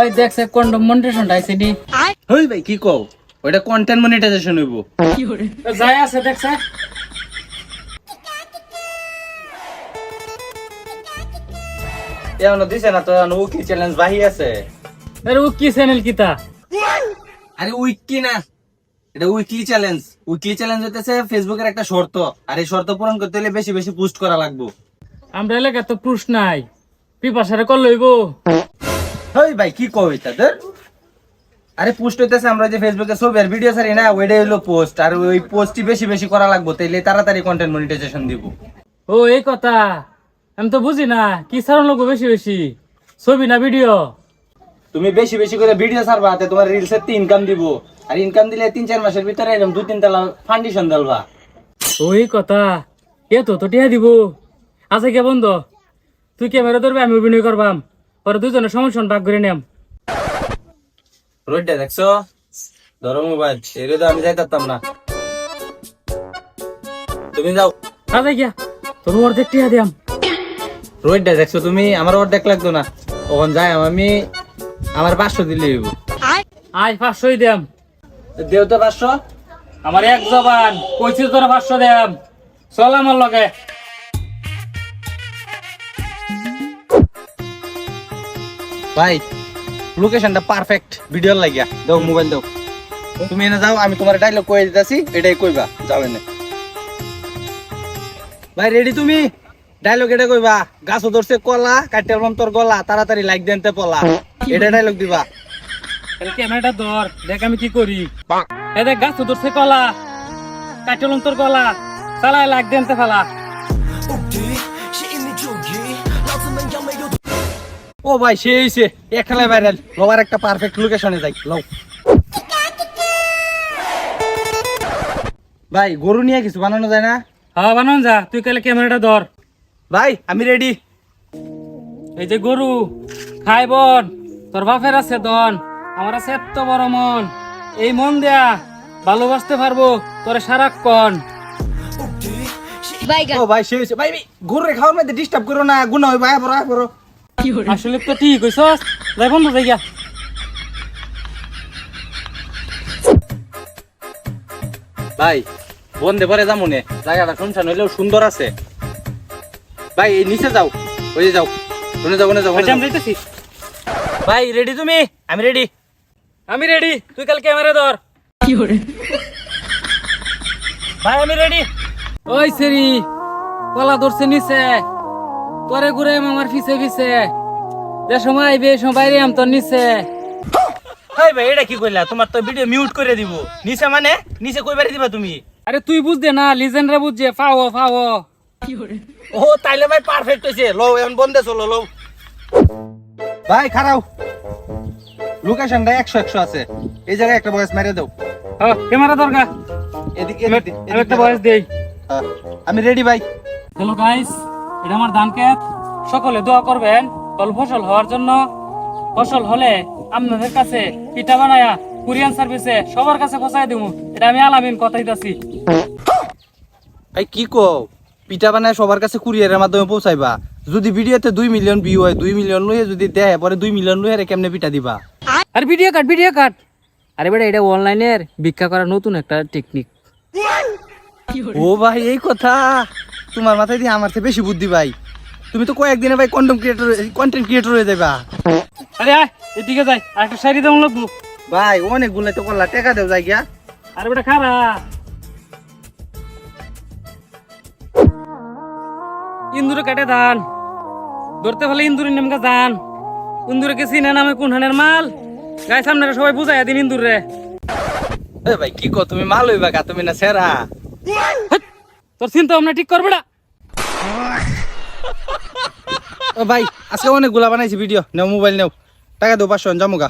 ওই দেখছে কন্ডম আইছে নি। হই ভাই কি কও? ওইটা কন্টেন্ট মনিটাইজেশন হইব। যাই আছে দেখছে এমন দিছে না তো উইকলি চ্যালেঞ্জ বাহি আছে। আরে ও চ্যানেল কিতা আরে উইকলি না। এটা উইকলি চ্যালেঞ্জ উইকলি চ্যালেঞ্জ হইতেছে ফেসবুকের একটা শর্ত। আর এই শর্ত পূরণ করতে হলে বেশি বেশি পোস্ট করা লাগবে। আমরা এলাকা তো পুরুষ নাই। পিপাসারে কল লইব। হই ভাই কি এটা ধর? আরে পোস্ট হইতেছে আমরা যে ফেসবুকে ছবি ভিডিও ছাড়ি না ওইটাই হলো পোস্ট আর ওই পোস্টই বেশি বেশি করা লাগবে তাইলে তাড়াতাড়ি কন্টেন্ট মনিটাইজেশন দিব। ও এই কথা? আমি তো বুঝি না কি সারণ লোক বেশি বেশি? ছবি না ভিডিও তুমি বেশি বেশি করে ভিডিও ছাড়বা হাতে তোমার রিলসের ইনকাম দিব। আর ইনকাম দিলে তিন চার মাসের ভিতরে এরকম দু তিন তালা ফাউন্ডেশন দেলবা ওই কথা? এ তো তো টিয়া দিব। আছে কে বন্ধ? তুই ক্যামেরা ধরবে আমি অভিনয় করবাম। পরে দুজনে সমস্যা ভাগ করে নিয়াম। রোডটা দেখছ? ধরো মোবাইল এর তো আমি যাইতাম না। তুমি যাও। আছে গিয়া তোর অর্ধেক টিয়া দিয়াম। রোডটা দেখছ তুমি? আমার অর্ধেক লাগতো না। ওখান যাই আমি আমার পাঁচশো দিলে হইব। আয়। পাঁচশোই দিয়াম। দেও তো পাঁচশো। আমার এক জবান কইছি তোর পাঁচশো দিয়াম। চল আমার লগে। ভাই লোকেশনটা পারফেক্ট ভিডিও লাগিয়া। দাও মোবাইল দাও। তুমি এনে যাও আমি তোমার ডাইলগ কয়ে দিতেছি এটাই কইবা যাও এনে। ভাই রেডি তুমি? ডাইলগ এটা কইবা গাছ ধরছে কলা কাটতে আলবাম তোর গলা তাড়াতাড়ি লাইক দেনতে পলা। এটা ডায়লগ দিবা। ক্যামেরাটা ধর দেখ আমি কি করি। এ দেখ গাছ ধরছে কলা কাটলম তোর গলা চালাই লাগ দেনতে ফেলা। ও ভাই সে হইছে। এক খেলায় ভাইরাল লবার একটা পারফেক্ট লোকেশনে যাই। লও। ভাই গরু নিয়ে কিছু বানানো যায় না? হ্যাঁ বানান যা। তুই কালে ক্যামেরাটা ধর। ভাই আমি রেডি এই যে গরু খাই বন। তোর বাপের আছে দন আমার আছে এত বড় মন। এই মন দেয়া ভালোবাসতে পারব তোরে সারাক্ষণ। ও ভাই সে হইছে। ভাই গরুরে খাওয়ার মধ্যে ডিস্টার্ব করো না। গুণ হয় ভাই বড় বড় আসলে তো ঠিক হইছস যাই বন্ধ যাই গিয়া। ভাই বন্ধে পরে যাব নে। জায়গাটা শুনছান হইলেও সুন্দর আছে। ভাই এই নিচে যাও। ওই যে যাও। শুনে যাও শুনে যাও শুনে আচ্ছা আমি যাইতেছি। ভাই রেডি তুমি? আমি রেডি আমি রেডি তুই কাল ক্যামেরা ধর। ভাই আমি রেডি ওই সেরি কলা ধরছে নিচে। তোরে ঘুরে আমার পিছে পিছে। যে সময় আইবে এই সময় বাইরে আম তোর নিচে। ভাই ভাই এটা কি কইলা? তোমার তো ভিডিও মিউট করে দিব। নিচে মানে? নিচে কই বাড়ি দিবা তুমি? আরে তুই বুঝতে না লিজেন্ডরা বুঝছে। ফাও ফাও। ও তাইলে ভাই পারফেক্ট হইছে। লও এখন বন্ধে চলো লও। ভাই খারাও। লোকেশনটা একশো একশো আছে। এই জায়গায় একটা বয়স মেরে দাও। হ্যাঁ ক্যামেরা দরকার। এদিকে একটা বয়স দেই। আমি রেডি ভাই। হ্যালো গাইস এটা আমার ধান ক্ষেত। সকলে দোয়া করবেন ফল ফসল হওয়ার জন্য। ফসল হলে আপনাদের কাছে পিঠা বানায়া কুরিয়ান সার্ভিসে সবার কাছে পৌঁছায় দিব এটা আমি আলামিন কথা দিতেছি। ভাই কি কো পিঠা বানায় সবার কাছে কুরিয়ারের মাধ্যমে পৌঁছাইবা। যদি ভিডিওতে দুই মিলিয়ন ভিউ হয় দুই মিলিয়ন লইয়ে যদি দেয় পরে দুই মিলিয়ন লইয়ে কেমনে পিঠা দিবা? আর ভিডিও কাট ভিডিও কাট। আরে বেটা এটা অনলাইনের ভিক্ষা করার নতুন একটা টেকনিক ও ভাই এই কথা। তোমার মাথায় দিয়ে আমার চেয়ে বেশি বুদ্ধি ভাই। তুমি তো কয়েকদিনে ভাই কন্টেন্ট ক্রিয়েটর কন্টেন্ট ক্রিয়েটর হয়ে যাবা আরে আয় এদিকে যাই আর একটা শাড়ি দাম লাগবো। ভাই অনেকগুলো তো করলা টাকা দেও যাই গিয়া আরে বেটা খারা। ইন্দুরে কাটে ধান ধরতে হলে ইন্দুরের নেমকা ধান ইন্দুরে কে চিনে নামে কোন হানের মাল? গায়ে সামনে সবাই বুঝাই দিন ইন্দুর। রে এ ভাই কি কো তুমি মাল হইবা কা তুমি না সেরা। তোর চিন্তা ভাবনা ঠিক করবে না? ও ভাই আজকে অনেকগুলা বানাইছি ভিডিও। নেও মোবাইল নেও। টাকা দেবো পাঁচশো জামুগা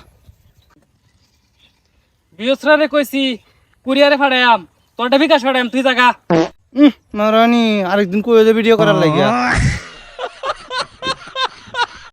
বিয়সরারে কইছি কুরিয়ারে ফাড়ায়াম তোরটা বিকাশ ফাড়ায়াম তুই জাগা। মারানি আরেকদিন কই ভিডিও করার লাগিয়া।